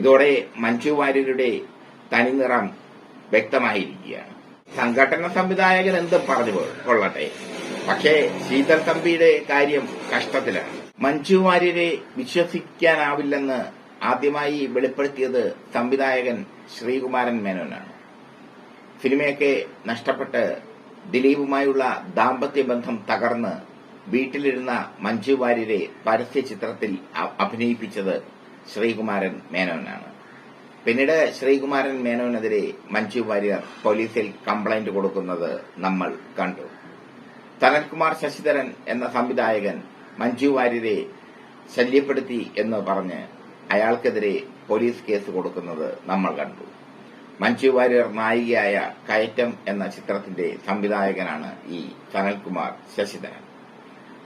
ഇതോടെ മഞ്ജു വാര്യരുടെ തനിനിറം വ്യക്തമായിരിക്കുകയാണ്. സംഘടന സംവിധായകൻ എന്തും പറഞ്ഞു കൊള്ളട്ടെ. പക്ഷേ ശീതൽ തമ്പിയുടെ കാര്യം കഷ്ടത്തിലാണ്. മഞ്ജു വാര്യരെ വിശ്വസിക്കാനാവില്ലെന്ന് ആദ്യമായി വെളിപ്പെടുത്തിയത് സംവിധായകൻ ശ്രീകുമാരൻ മേനോനാണ്. സിനിമയൊക്കെ നഷ്ടപ്പെട്ട് ദിലീപുമായുള്ള ദാമ്പത്യ ബന്ധം തകർന്ന് വീട്ടിലിരുന്ന മഞ്ജു വാര്യരെ പരസ്യ ചിത്രത്തിൽ അഭിനയിപ്പിച്ചത് ശ്രീകുമാരൻ മേനോനാണ്. പിന്നീട് ശ്രീകുമാരൻ മേനോനെതിരെ മഞ്ജു വാര്യർ പോലീസിൽ കംപ്ലൈന്റ് കൊടുക്കുന്നത് നമ്മൾ കണ്ടു. തനൽകുമാർ ശശിധരൻ എന്ന സംവിധായകൻ മഞ്ജു വാര്യരെ ശല്യപ്പെടുത്തി എന്ന് പറഞ്ഞ് അയാൾക്കെതിരെ പോലീസ് കേസ് കൊടുക്കുന്നത് നമ്മൾ കണ്ടു. മഞ്ജു വാര്യർ നായികയായ കയറ്റം എന്ന ചിത്രത്തിന്റെ സംവിധായകനാണ് ഈ സനൽകുമാർ ശശിധരൻ.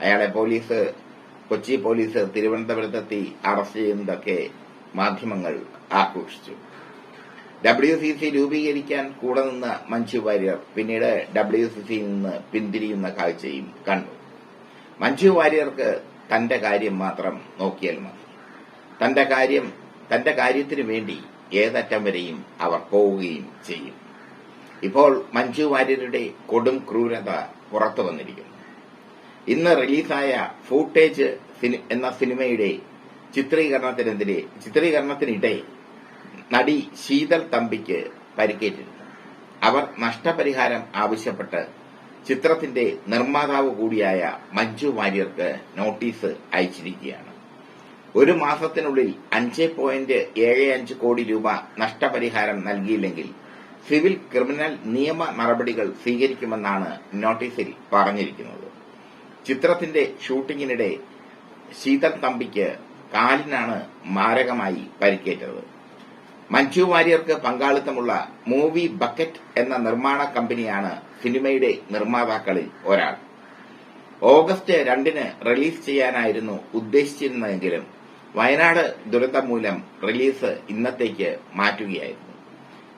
അയാളെ പോലീസ് കൊച്ചി പോലീസ് തിരുവനന്തപുരത്തെത്തി അറസ്റ്റ് ചെയ്യുന്നതൊക്കെ മാധ്യമങ്ങൾ ആഘോഷിച്ചു. ഡബ്ല്യു സി സി രൂപീകരിക്കാൻ കൂടെ നിന്ന മഞ്ജു വാര്യർ പിന്നീട് ഡബ്ല്യു സി സിയിൽ നിന്ന് പിന്തിരിയുന്ന കാഴ്ചയും കണ്ടു. മഞ്ജു വാര്യർക്ക് തന്റെ കാര്യം മാത്രം നോക്കിയാൽ മതി. തന്റെ കാര്യം തന്റെ കാര്യത്തിനു വേണ്ടി ഏതറ്റം വരെയും അവർ പോവുകയും ചെയ്യും. ഇപ്പോൾ മഞ്ജു വാര്യരുടെ കൊടും ക്രൂരത പുറത്തു വന്നിരിക്കുന്നു. ഇന്ന് റിലീസായ ഫൂട്ടേജ് എന്ന സിനിമയുടെ ചിത്രീകരണത്തിനെതിരെ ചിത്രീകരണത്തിനിടെ നടി ശീതൽ തമ്പിക്ക് പരിക്കേറ്റിരുന്നു അവർ നഷ്ടപരിഹാരം ആവശ്യപ്പെട്ട് ചിത്രത്തിന്റെ നിർമ്മാതാവ് കൂടിയായ മഞ്ജു വാര്യർക്ക് നോട്ടീസ് അയച്ചിരിക്കുകയാണ്. ഒരു മാസത്തിനുള്ളിൽ അഞ്ച് പോയിന്റ് ഏഴ് അഞ്ച് കോടി രൂപ നഷ്ടപരിഹാരം നൽകിയില്ലെങ്കിൽ സിവിൽ ക്രിമിനൽ നിയമ നടപടികൾ സ്വീകരിക്കുമെന്നാണ് നോട്ടീസിൽ പറഞ്ഞിരിക്കുന്നത്. ചിത്രത്തിന്റെ ഷൂട്ടിങ്ങിനിടെ ശീതൽ തമ്പിക്ക് കാലിനാണ് മാരകമായി പരിക്കേറ്റത്. മഞ്ജു വാര്യർക്ക് പങ്കാളിത്തമുള്ള മൂവി ബക്കറ്റ് എന്ന നിർമ്മാണ കമ്പനിയാണ് സിനിമയുടെ നിർമ്മാതാക്കളിൽ ഒരാൾ. ഓഗസ്റ്റ് രണ്ടിന് റിലീസ് ചെയ്യാനായിരുന്നു ഉദ്ദേശിച്ചിരുന്നതെങ്കിലും വയനാട് ദുരന്തം മൂലം റിലീസ് ഇന്നത്തേക്ക് മാറ്റുകയായിരുന്നു.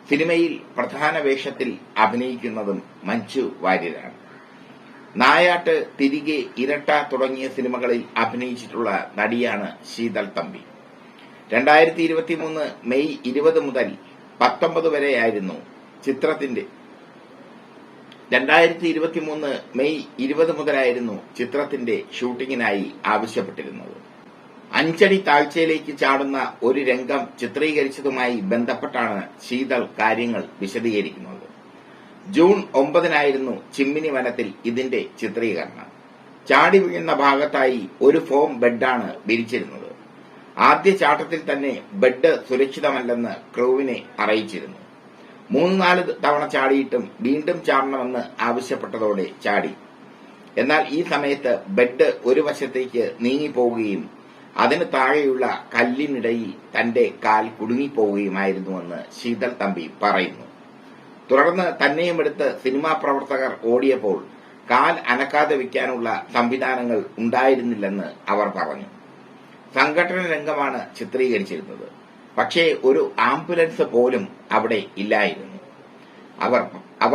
സിനിമയിൽ പ്രധാന വേഷത്തിൽ അഭിനയിക്കുന്നതും മഞ്ജു വാര്യരാണ്. നായാട്ട് തിരികെ ഇരട്ട തുടങ്ങിയ സിനിമകളിൽ അഭിനയിച്ചിട്ടുള്ള നടിയാണ് ശീതൽ തമ്പി. രണ്ടായിരത്തി ഇരുപത്തിമൂന്ന് മെയ് ഇരുപത് മുതൽ പത്തൊമ്പത് വരെയായിരുന്നു ചിത്രത്തിന്റെ. രണ്ടായിരത്തി ഇരുപത്തിമൂന്ന് മെയ് ഇരുപത് മുതലായിരുന്നു ചിത്രത്തിന്റെ ഷൂട്ടിങ്ങിനായി ആവശ്യപ്പെട്ടിരുന്നത്. അഞ്ചടി താഴ്ചയിലേക്ക് ചാടുന്ന ഒരു രംഗം ചിത്രീകരിച്ചതുമായി ബന്ധപ്പെട്ടാണ് ശീതൾ കാര്യങ്ങൾ വിശദീകരിക്കുന്നത്. ജൂൺ ഒമ്പതിനായിരുന്നു ചിമ്മിനി വനത്തിൽ ഇതിന്റെ ചിത്രീകരണം. ചാടി വീഴുന്ന ഭാഗത്തായി ഒരു ഫോം ബെഡാണ് വിരിച്ചിരുന്നത്. ആദ്യ ചാട്ടത്തിൽ തന്നെ ബെഡ് സുരക്ഷിതമല്ലെന്ന് ക്രൂവിനെ അറിയിച്ചിരുന്നു. മൂന്ന് നാല് തവണ ചാടിയിട്ടും വീണ്ടും ചാടണമെന്ന് ആവശ്യപ്പെട്ടതോടെ ചാടി. എന്നാൽ ഈ സമയത്ത് ബെഡ് ഒരു വശത്തേക്ക് നീങ്ങിപ്പോവുകയും അതിന് താഴെയുള്ള കല്ലിനിടയിൽ തന്റെ കാൽ കുടുങ്ങിപ്പോവുകയുമായിരുന്നുവെന്ന് ശീതൾ തമ്പി പറയുന്നു. തുടർന്ന് തന്നെയും എടുത്ത് സിനിമാ പ്രവർത്തകർ ഓടിയപ്പോൾ കാൽ അനക്കാതെ വയ്ക്കാനുള്ള സംവിധാനങ്ങൾ ഉണ്ടായിരുന്നില്ലെന്ന് അവർ പറഞ്ഞു. സംഘടന രംഗമാണ് ചിത്രീകരിച്ചിരുന്നത്. പക്ഷേ ഒരു ആംബുലൻസ് പോലും അവിടെ ഇല്ലായിരുന്നു. അവർ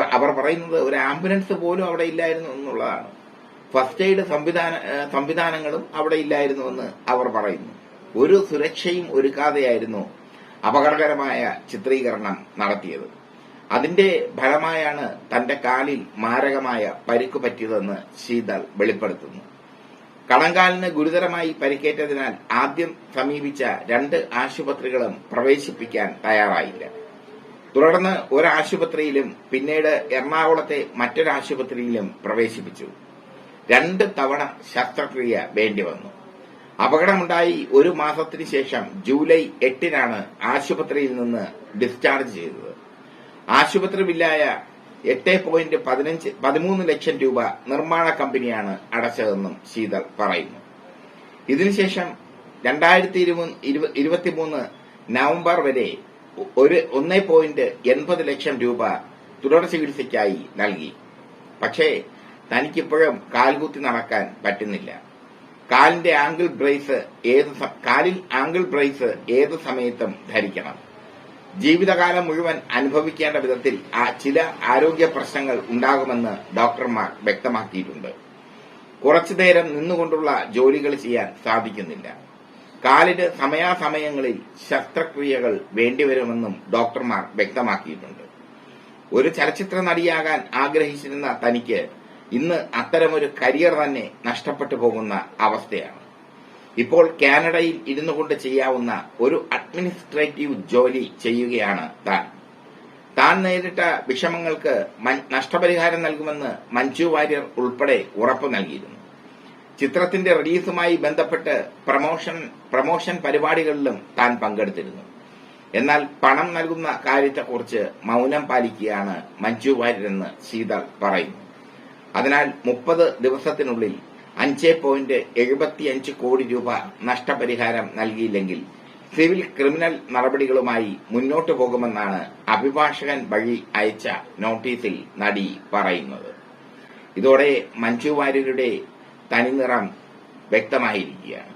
അവർ പറയുന്നത് ഒരു ആംബുലൻസ് പോലും അവിടെ ഇല്ലായിരുന്നു എന്നുള്ളതാണ്. ഫസ്റ്റ് എയ്ഡ് സംവിധാന സംവിധാനങ്ങളും അവിടെ ഇല്ലായിരുന്നുവെന്ന് അവർ പറയുന്നു. ഒരു സുരക്ഷയും ഒരുക്കാതെയായിരുന്നു അപകടകരമായ ചിത്രീകരണം നടത്തിയത്. അതിന്റെ ഫലമായാണ് തന്റെ കാലിൽ മാരകമായ പരിക്ക് പറ്റിയതെന്ന് ശീതൾ വെളിപ്പെടുത്തുന്നു. കണങ്കാലിന് ഗുരുതരമായി പരിക്കേറ്റതിനാൽ ആദ്യം സമീപിച്ച രണ്ട് ആശുപത്രികളും പ്രവേശിപ്പിക്കാൻ തയ്യാറായില്ല. തുടർന്ന് ഒരാശുപത്രിയിലും പിന്നീട് എറണാകുളത്തെ മറ്റൊരാശുപത്രിയിലും പ്രവേശിപ്പിച്ചു. രണ്ട് തവണ ശസ്ത്രക്രിയ വേണ്ടിവന്നു അപകടമുണ്ടായി ഒരു മാസത്തിനു ശേഷം ജൂലൈ എട്ടിനാണ് ആശുപത്രിയിൽ നിന്ന് ഡിസ്ചാർജ് ചെയ്തത്. ആശുപത്രി ബില്ലായ എട്ട് പോയിന്റ് പതിനഞ്ച് പതിമൂന്ന് ലക്ഷം രൂപ നിർമ്മാണ കമ്പനിയാണ് അടച്ചതെന്നും ശീതൾ പറയുന്നു. ഇതിനുശേഷം രണ്ടായിരത്തി ഇരുപത്തിമൂന്ന് നവംബർ വരെ ഒരു ഒന്നേ പോയിന്റ് എൺപത് ലക്ഷം രൂപ തുടർ ചികിത്സയ്ക്കായി നൽകി. പക്ഷേ തനിക്കിപ്പോഴും കാൽകുത്തി നടക്കാൻ പറ്റുന്നില്ല. കാലിന്റെ ആംഗിൾ ബ്രേസ് ഏത് കാലിൽ ആംഗിൾ ബ്രേസ് ഏത് സമയത്തും ധരിക്കണം. ജീവിതകാലം മുഴുവൻ അനുഭവിക്കേണ്ട വിധത്തിൽ ചില ആരോഗ്യ പ്രശ്നങ്ങൾ ഉണ്ടാകുമെന്ന് ഡോക്ടർമാർ വ്യക്തമാക്കിയിട്ടുണ്ട്. കുറച്ചു നേരം നിന്നുകൊണ്ടുള്ള ജോലികൾ ചെയ്യാൻ സാധിക്കുന്നില്ല. കാലിന് സമയാസമയങ്ങളിൽ ശസ്ത്രക്രിയകൾ വേണ്ടിവരുമെന്നും ഡോക്ടർമാർ വ്യക്തമാക്കിയിട്ടുണ്ട്. ഒരു ചലച്ചിത്ര നടിയാകാൻ ആഗ്രഹിച്ചിരുന്ന തനിക്ക് ഇന്ന് അത്തരമൊരു കരിയർ തന്നെ നഷ്ടപ്പെട്ടു പോകുന്ന അവസ്ഥയാണ്. ഇപ്പോൾ കാനഡയിൽ ഇരുന്നു കൊണ്ട് ചെയ്യാവുന്ന ഒരു അഡ്മിനിസ്ട്രേറ്റീവ് ജോലി ചെയ്യുകയാണ് താൻ. താൻ നേരിട്ട വിഷമങ്ങൾക്ക് നഷ്ടപരിഹാരം നൽകുമെന്ന് മഞ്ജു വാര്യർ ഉൾപ്പെടെ ഉറപ്പു നൽകിയിരുന്നു. ചിത്രത്തിന്റെ റിലീസുമായി ബന്ധപ്പെട്ട് പ്രമോഷൻ പ്രമോഷൻ പരിപാടികളിലും താൻ പങ്കെടുത്തിരുന്നു. എന്നാൽ പണം നൽകുന്ന കാര്യത്തെക്കുറിച്ച് മൌനം പാലിക്കുകയാണ് മഞ്ജു വാര്യരെന്ന് ശീതൾ പറയുന്നു. അതിനാൽ മുപ്പത് ദിവസത്തിനുള്ളിൽ അഞ്ച് പോയിന്റ് എഴുപത്തിയഞ്ച് കോടി രൂപ നഷ്ടപരിഹാരം നൽകിയില്ലെങ്കിൽ സിവിൽ ക്രിമിനൽ നടപടികളുമായി മുന്നോട്ടു പോകുമെന്നാണ് അഭിഭാഷകൻ വഴി അയച്ച നോട്ടീസിൽ നടി പറയുന്നത്. ഇതോടെ മഞ്ജു വാര്യരുടെ തനിനിറം വ്യക്തമായിരിക്കുകയാണ്.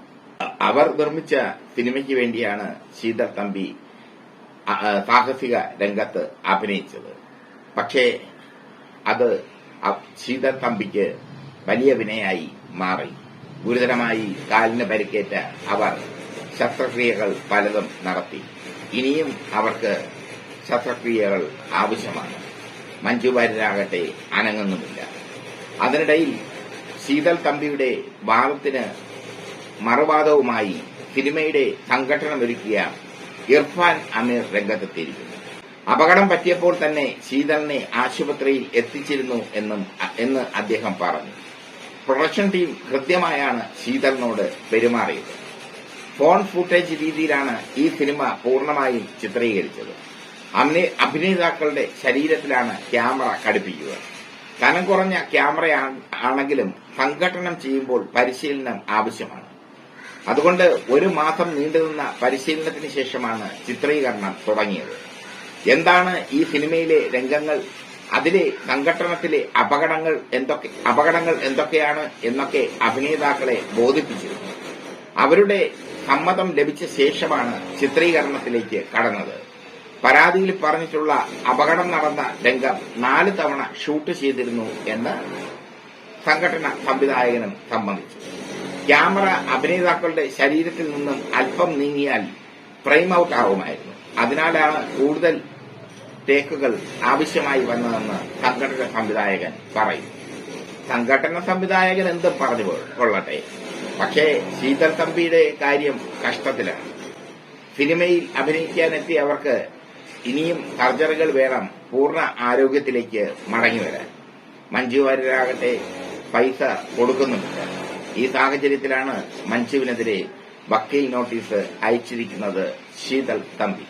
അവർ നിർമ്മിച്ച സിനിമയ്ക്ക് വേണ്ടിയാണ് ശീതൾ തമ്പി സാഹസിക രംഗത്ത് അഭിനയിച്ചത്. പക്ഷേ അത് ശീതൽ തമ്പിക്ക് വലിയ വിനയായി മാറി. ഗുരുതരമായി കാലിന് പരിക്കേറ്റ അവർ ശസ്ത്രക്രിയകൾ പലതും നടത്തി. ഇനിയും അവർക്ക് ശസ്ത്രക്രിയകൾ ആവശ്യമാണ്. മഞ്ജു വാര്യരാകട്ടെ അനങ്ങുന്നുമില്ല. അതിനിടയിൽ ശീതൽ തമ്പിയുടെ വാദത്തിന് മറുവാദവുമായി സിനിമയുടെ സംഘടനമൊരുക്കിയ ഇർഫാൻ അമീർ രംഗത്തെത്തിയിരിക്കുന്നു. അപകടം പറ്റിയപ്പോൾ തന്നെ ശീതളിനെ ആശുപത്രിയിൽ എത്തിച്ചിരുന്നു എന്നും എന്ന് അദ്ദേഹം പറഞ്ഞു. പ്രൊഡക്ഷൻ ടീം ഹൃദ്യമായാണ് ശീതളിനോട് പെരുമാറിയത്. ഫോൺ ഫുട്ടേജ് രീതിയിലാണ് ഈ സിനിമ പൂർണമായും ചിത്രീകരിച്ചത്. അഭിനേതാക്കളുടെ ശരീരത്തിലാണ് ക്യാമറ ഘടിപ്പിക്കുക. കനം കുറഞ്ഞ ക്യാമറ ആണെങ്കിലും സംഘട്ടനം ചെയ്യുമ്പോൾ പരിശീലനം ആവശ്യമാണ്. അതുകൊണ്ട് ഒരു മാസം നീണ്ടുനിന്ന പരിശീലനത്തിന് ശേഷമാണ് ചിത്രീകരണം തുടങ്ങിയത്. എന്താണ് ഈ സിനിമയിലെ രംഗങ്ങൾ അതിലെ സംഘട്ടനത്തിലെ അപകടങ്ങൾ എന്തൊക്കെ അപകടങ്ങൾ എന്തൊക്കെയാണ് എന്നൊക്കെ അഭിനേതാക്കളെ ബോധിപ്പിച്ചിരുന്നു. അവരുടെ സമ്മതം ലഭിച്ച ശേഷമാണ് ചിത്രീകരണത്തിലേക്ക് കടന്നത്. പരാതിയിൽ പറഞ്ഞിട്ടുള്ള അപകടം നടന്ന രംഗം നാല് തവണ ഷൂട്ട് ചെയ്തിരുന്നു എന്ന് സംഘടന സംവിധായകനും സംബന്ധിച്ചു ക്യാമറ അഭിനേതാക്കളുടെ ശരീരത്തിൽ നിന്നും അല്പം നീങ്ങിയാൽ ഫ്രെയിം ഔട്ട് ആവുമായിരുന്നു അതിനാലാണ് കൂടുതൽ ടേക്കുകൾ ആവശ്യമായി വന്നതെന്ന് സംഘടന സംവിധായകൻ പറയും. സംഘടന സംവിധായകൻ എന്തും പറഞ്ഞു കൊള്ളട്ടെ. പക്ഷേ ശീതൽ തമ്പിയുടെ കാര്യം കഷ്ടത്തിലാണ്. സിനിമയിൽ അഭിനയിക്കാനെത്തിയ അവർക്ക് ഇനിയും സർജറികൾ വേണം പൂർണ ആരോഗ്യത്തിലേക്ക് മടങ്ങിവരാൻ മഞ്ജു വാര്യരാകട്ടെ പൈസ കൊടുക്കുന്നുണ്ട് ഈ സാഹചര്യത്തിലാണ് മഞ്ജുവിനെതിരെ വക്കീൽ നോട്ടീസ് അയച്ചിരിക്കുന്നത് ശീതൽ തമ്പി.